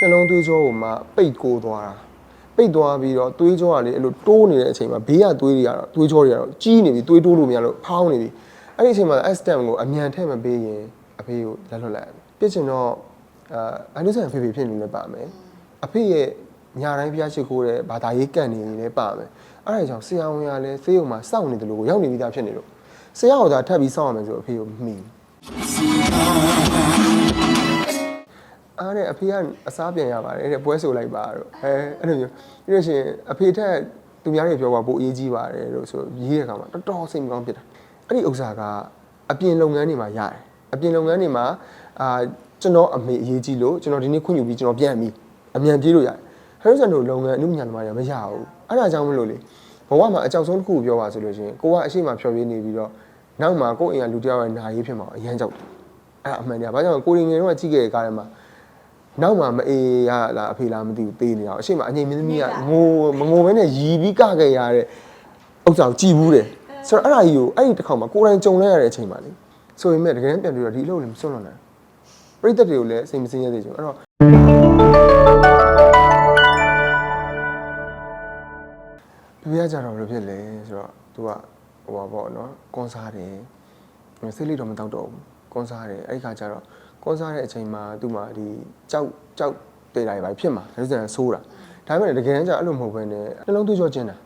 နှလုံးသွေးကြောကိုမှပိတ်ကိုသွားတာပိတ်သွားပြီးတော့သွေးကြောကလေအဲ့လိုတိုးနေတဲ့အချိန်မှာဘေးကသွေးတွေကတော့သွေးကြောတွေကတော့ကြီးနေပြီသွေးတိုးလို့မရလို့ဖောင်းနေပြီအဲ့ဒီအချိန်မှာ S stem ကိုအမြန်ထည့်မပေးရင်အဖေကိုလက်လွတ်လိုက်ပြစ်ချင်တော့အာအန်ဒူဆန်ဖေဖေဖြစ်နေလည်းပါမယ်အဖေရဲ့ညာတိုင်းဖျားချစ်ခိုးတဲ့ဘာသာရေးကန့်နေလည်းပါမယ်အဲ့ဒါကြောင့်ဆရာဝန်ကလည်းဆေးရုံမှာစောင့်နေတယ်လို့ကိုရောက်နေပြီးသားဖြစ်နေလို့ဆရာကသာထပ်ပြီးစောင့်ရမယ်ဆိုအဖေကိုမမိဘူး အားနဲ့အဖေကအစားပြန်ရပါတယ်တဲ့ပွဲဆိုလိုက်ပါတော့အဲအဲ့လိုမျိုးပြီးလို့ရှိရင်အဖေထက်သူများတွေပြောပါပိုအရေးကြီးပါတယ်လို့ဆိုရေးတဲ့အခါမှာတော်တော်စိတ်မကောင်းဖြစ်တာအဲ့ဒီဥစ္စာကအပြင်လုပ်ငန်းတွေမှာရတယ်အပြင်လုပ်ငန်းတွေမှာအာကျွန်တော်အမေအရေးကြီးလို့ကျွန်တော်ဒီနေ့ခွင့်ယူပြီးကျွန်တော်ပြန်ပြီအမြန်ပြေးလို့ရတယ်ဟဲ့ဆန်တို့လုပ်ငန်းအမှုညာသမားတွေမရဘူးအဲ့ဒါကြောင့်မလို့လေဘဝမှာအကြောက်ဆုံးတစ်ခုကိုပြောပါဆိုလို့ရှိရင်ကိုကအရှိမဖြော်ပြနေပြီးတော့နောက်မှာကိုယ့်အိမ်ကလူတစ်ယောက်ရဲ့နာရေးဖြစ်မှာအရန်ကြောက်တယ်အဲ့ဒါအမှန်တရားဘာကြောင့်လဲကိုရင်ငယ်တော့ကြည့်ခဲ့တဲ့ကားထဲမှာ နောက်မှမအေးရလားအဖေလားမသိဘူးပေးနေအောင်အရှိမအငိမ့်မင်းသမီးကငိုမငိုဘဲနဲ့ရီပြီးကခဲ့ရတဲ့ဥစ္စာကိုကြည်ဘူးတယ်ဆိုတော့အဲ့ဒါကြီးကိုအဲ့ဒီတစ်ခေါက်မှာကိုယ်တိုင်ကြုံလဲရတဲ့အချိန်မှာလေဆိုရင်မဲ့တကယ်ပြန်ပြီးတော့ဒီအလုပ်လည်းမစွန့်လွတ်နိုင်ပြိသက်တွေကိုလည်းစိတ်မစင်းရသေးချင်ဘူးအဲ့တော့ပြပြကြတော့ဘယ်လိုဖြစ်လဲဆိုတော့ तू ကဟိုပါပေါ့နော်ကွန်ဆာတယ်စိတ်လေးတော့မတောက်တော့ဘူးကွန်ဆာတယ်အဲ့ဒီခါကျတော့ ကွန်ဆာတဲ့အချိန်မှာသူ့မှာဒီကြောက်ကြောက်တေးတာတွေပဲဖြစ်မှာဒါဆိုရင်ဆိုးတာဒါပေမဲ့တကယ်တမ်းကျအဲ့လိုမဟုတ်ဘဲနဲ့နှလုံးသွေးကြောကျင်းတာ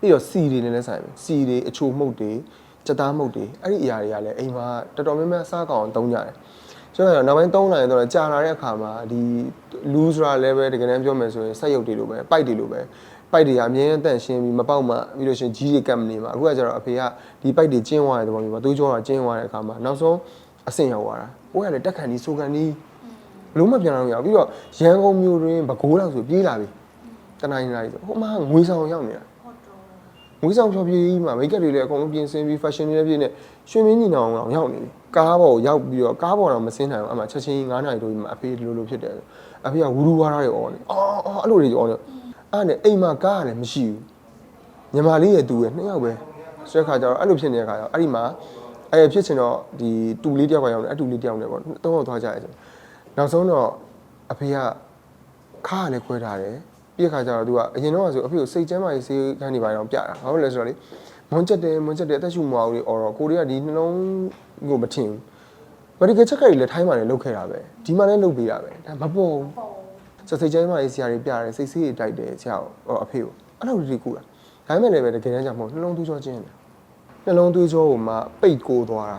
ပြီးတော့စီတွေနဲ့လည်းဆိုင်ပဲစီတွေအချိုမှုတ်တွေစက်သားမှုတ်တွေအဲ့ဒီအရာတွေကလည်းအိမ်မှာတော်တော်များများစားကောင်းအောင်သုံးကြတယ်ကျွန်တော်ကနောက်ပိုင်းသုံးနိုင်တော့ကြာလာတဲ့အခါမှာဒီလူးဆိုတာလည်းပဲတကယ်တမ်းပြောမယ်ဆိုရင်စက်ရုပ်တွေလိုပဲပိုက်တွေလိုပဲပိုက်တွေကအမြဲတမ်းရှင်းပြီးမပေါက်မှပြီးလို့ရှိရင်ကြီးတွေကပ်မနေမှာအခုကကျတော့အဖေကဒီပိုက်တွေကျင်းသွားတဲ့သဘောမျိုးပါသွေးကြောကကျင်းသွားတဲ့အခါမှာနောက်ဆုံး အဆင့်ရောက်သွားတာကိုယ်ကလည်းတက်ခံဒီဆိုကန်ဒီဘလို့မပြန်တော့ရဘူးပြီးတော့ရန်ကုန်မြို့တွင်ဘကိုးလောက်ဆိုပြေးလာပြီတနိုင်နိုင်ဆိုဟိုမှာငွေဆောင်ရောက်နေတာငွေဆောင်ဖြောပြေးကြီးမှာမိတ်ကပ်တွေလည်းအကုန်လုံးပြင်ဆင်ပြီး fashion တွေလည်းပြင်နေရွှေမင်းညီနောင်အောင်ရောက်နေပြီကားပေါ်ရောက်ပြီးတော့ကားပေါ်တော့မစင်းနိုင်ဘူးအမှချက်ချင်း9နာရီတို့မှာအဖေလိုလိုဖြစ်တယ်အဖေကဝူရူဝါရတွေអော်နေအော်အော်အဲ့လိုတွေអော်နေအဲ့နဲ့အိမ်မှာကားကလည်းမရှိဘူးညီမလေးရဲ့တူရဲ့နှစ်ယောက်ပဲဆွဲခါကျတော့အဲ့လိုဖြစ်နေတဲ့ခါကျတော့အဲ့ဒီမှာ အဲ့ဖြစ်ချင်တော့ဒီတူလေးတယောက်ကရောက်နေအဲ့တူလေးတယောက်နဲ့ပေါ့သုံးယောက်သွားကြရဲဆိုနောက်ဆုံးတော့အဖေကခါကလည်းခွဲထားတယ်ပြည့်ခါကျတော့သူကအရင်တော့ဆိုအဖေကိုစိတ်ကျမ်းမာရေးစေးခန်းနေပါအောင်ပြတာဘာလို့လဲဆိုတော့လေမွန်ချက်တယ်မွန်ချက်တယ်အသက်ရှူမအောင်လေအော်တော့ကိုရီးယားဒီနှလုံးကိုမထင်ဘူး medical check တွေလည်းထိုင်းမှာလည်းလုပ်ခဲ့တာပဲဒီမှာလည်းလုပ်ပေးတာပဲဒါမပေါ်ဘူးစစိတ်ကျမ်းမာရေးဆရာတွေပြတယ်စိတ်ဆေးတွေတိုက်တယ်ဆရာကိုအဖေကိုအဲ့လိုတွေကူတာဒါပေမဲ့လည်းပဲတကယ်တမ်းကျမဟုတ်နှလုံးသွေးကြောချင်းတယ် နှလုံးသွေးကြောကိုမှပိတ်ကိုသွားတာ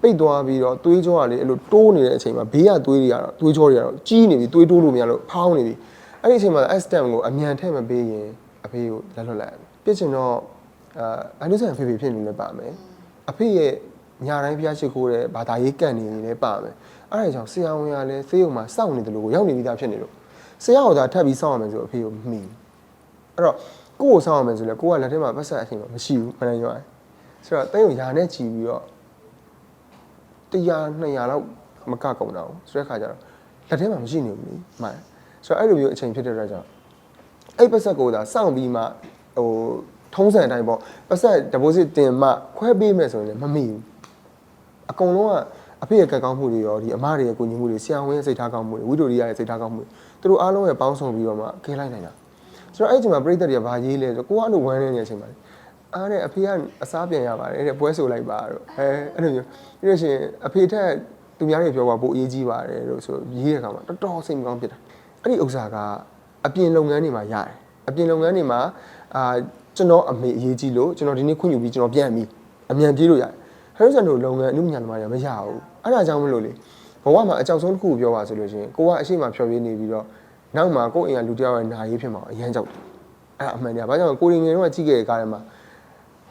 ပိတ်သွားပြီးတော့သွေးကြောကလေအဲ့လိုတိုးနေတဲ့အချိန်မှာဘေးကသွေးတွေကတော့သွေးကြောတွေကတော့ကြီးနေပြီသွေးတိုးလို့မရလို့ဖောင်းနေပြီအဲ့ဒီအချိန်မှာ S stem ကိုအမြန်ထည့်မပေးရင်အဖေကိုလက်လွတ်လိုက်ရတယ်ပြစ်ချင်တော့အာအန်ဒူဆန်ဖေဖေဖြစ်နေလည်းပါမယ်အဖေရဲ့ညာတိုင်းဖျားချစ်ခိုးတဲ့ဘာသာရေးကန့်နေလည်းပါမယ်အဲ့ဒါကြောင့်ဆရာဝန်ကလည်းဆေးရုံမှာစောင့်နေတယ်လို့ကိုရောက်နေပြီးသားဖြစ်နေလို့ဆရာကသာထပ်ပြီးစောင့်ရမယ်ဆိုအဖေကိုမမိဘူးအဲ့တော့ကိုယ့်ကိုစောင့်ရမယ်ဆိုလဲကိုကလက်ထဲမှာပတ်ဆက်အချိန်မှာမရှိဘူးမနိုင်ရွာ ဆိုတော့တင်းကိုယာနဲ့ချီပြီးတော့100 200လောက်မကကုန်တော့ဘူးဆိုတဲ့ခါကျတော့လက်ထဲမှာမရှိနေဘူးလေမှန်ဆိုတော့အဲ့လိုမျိုးအချိန်ဖြစ်တဲ့အတွက်ကြောင့်အဲ့ပတ်ဆက်ကိုသာစောင့်ပြီးမှဟိုထုံးစံအတိုင်းပေါ့ပတ်ဆက် deposit တင်မှခွဲပေးမယ်ဆိုရင်လည်းမမိဘူးအကုန်လုံးကအဖေရဲ့ကက်ကောင်းမှုတွေရောဒီအမတွေရဲ့ကိုညီမှုတွေဆရာဝန်ရဲ့စိတ်ထားကောင်းမှုတွေဝိတိုရီယာရဲ့စိတ်ထားကောင်းမှုတွေသူတို့အားလုံးရဲ့ပေါင်းစုံပြီးတော့မှခဲလိုက်နိုင်တာဆိုတော့အဲ့ဒီမှာပြိတ္တတွေကဘာရေးလဲဆိုကိုကအဲ့လိုဝမ်းနေနေတဲ့အချိန်မှာ အားနဲ့အဖေကအစားပြန်ရပါတယ်တဲ့ပွဲဆိုလိုက်ပါတော့အဲအဲ့လိုမျိုးပြီးလို့ရှိရင်အဖေထက်သူများတွေပြောပါပိုအရေးကြီးပါတယ်လို့ဆိုရေးတဲ့အခါမှာတော်တော်စိတ်မကောင်းဖြစ်တာအဲ့ဒီဥစ္စာကအပြင်လုပ်ငန်းတွေမှာရတယ်အပြင်လုပ်ငန်းတွေမှာအာကျွန်တော်အမေအရေးကြီးလို့ကျွန်တော်ဒီနေ့ခွင့်ယူပြီးကျွန်တော်ပြန်ပြီအမြန်ပြေးလို့ရတယ်ဟဲ့ဆန်တို့လုပ်ငန်းအမှုညာသမားတွေမရဘူးအဲ့ဒါကြောင့်မလို့လေဘဝမှာအကြောက်ဆုံးတစ်ခုကိုပြောပါဆိုလို့ရှိရင်ကိုကအရှိမဖြော်ပြနေပြီးတော့နောက်မှာကိုယ့်အိမ်ကလူတစ်ယောက်ရဲ့နာရေးဖြစ်မှာအရန်ကြောက်တယ်အဲ့ဒါအမှန်တရားဘာကြောင့်လဲကိုရင်ငယ်တော့ကြည့်ခဲ့တဲ့ကားထဲမှာ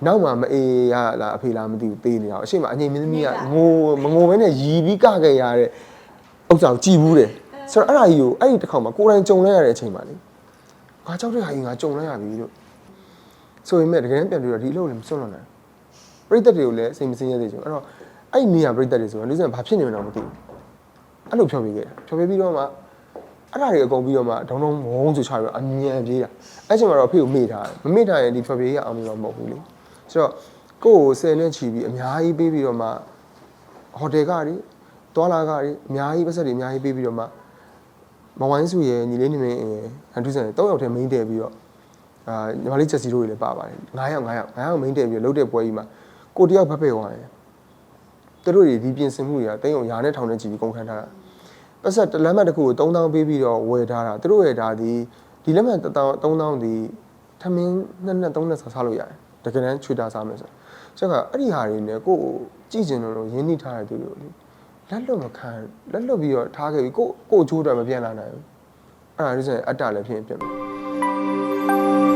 နောက်မှမအေးရလားအဖေလားမသိဘူးပေးနေအောင်အရှိမအငိမ့်မင်းသမီးကငိုမငိုဘဲနဲ့ရီပြီးကခဲ့ရတဲ့ဥစ္စာကိုကြည်ဘူးတယ်ဆိုတော့အဲ့ဒါကြီးကိုအဲ့ဒီတစ်ခေါက်မှာကိုယ်တိုင်ကြုံလဲရတဲ့အချိန်မှာလေငါကြောက်တဲ့ဟာကြီးငါကြုံလဲရပြီလို့ဆိုရင်မဲ့တကယ်ပြန်ပြီးတော့ဒီအလုပ်လည်းမစွန့်လွတ်နိုင်ဘူးပြိသက်တွေကိုလည်းစိတ်မစင်းရသေးချင်ဘူးအဲ့တော့အဲ့ဒီနေရာပြိသက်တွေဆိုတော့လူစံဘာဖြစ်နေမှန်းတော့မသိဘူးအဲ့လိုဖြောပြခဲ့တာဖြောပြပြီးတော့မှအဲ့ဒါတွေအကုန်ပြီးတော့မှဒုံဒုံဝုန်းဆိုချပြီးတော့အမြန်ပြေးတာအဲ့ချိန်မှာတော့ဖေကိုမေ့ထားတယ်မမေ့ထားရင်ဒီဖြောပြရအောင်လို့မဟုတ်ဘူးလေ ဆိုတော့ကိုယ့်ကိုဆယ်နဲ့ချီပြီးအများကြီးပေးပြီးတော့မှဟိုတယ်ကတွေတွာလာကတွေအများကြီးပတ်သက်တွေအများကြီးပေးပြီးတော့မှမဝိုင်းစုရဲ့ညီလေးနေမင်းရဲ့ဟန်တူဆန်၃ယောက်တည်းမိန်းတယ်ပြီးတော့အာညီမလေးချက်စီတို့တွေလည်းပါပါတယ်9ယောက်9ယောက်9ယောက်မိန်းတယ်ပြီးတော့လှုပ်တဲ့ပွဲကြီးမှာကိုတယောက်ဖက်ဖက်သွားတယ်သူတို့တွေဒီပြင်ဆင်မှုတွေကတိတ်အောင်ယာနဲ့ထောင်နဲ့ကြည့်ပြီးကုန်ခန်းထားတာပတ်ဆက်တစ်လက်မှတ်တစ်ခုကို3000ပေးပြီးတော့ဝယ်ထားတာသူတို့ရဲ့ဒါဒီဒီလက်မှတ်3000ဒီထမင်းနှစ်နှစ်သုံးနှစ်ဆစားလို့ရတယ် တကယ်တမ်းချွေတာစားမယ်ဆိုဆိုတော့အဲ့ဒီဟာတွေနဲ့ကိုကိုကြည့်ကျင်လို့ရင်းနှီးထားတဲ့သူတွေကိုလေလက်လွတ်မခံလက်လွတ်ပြီးတော့ထားခဲ့ပြီးကိုကိုချိုးတယ်မပြန်လာနိုင်ဘူးအဲ့ဒါရီးစင်အတ္တလည်းဖြစ်ရင်ဖြစ်မယ်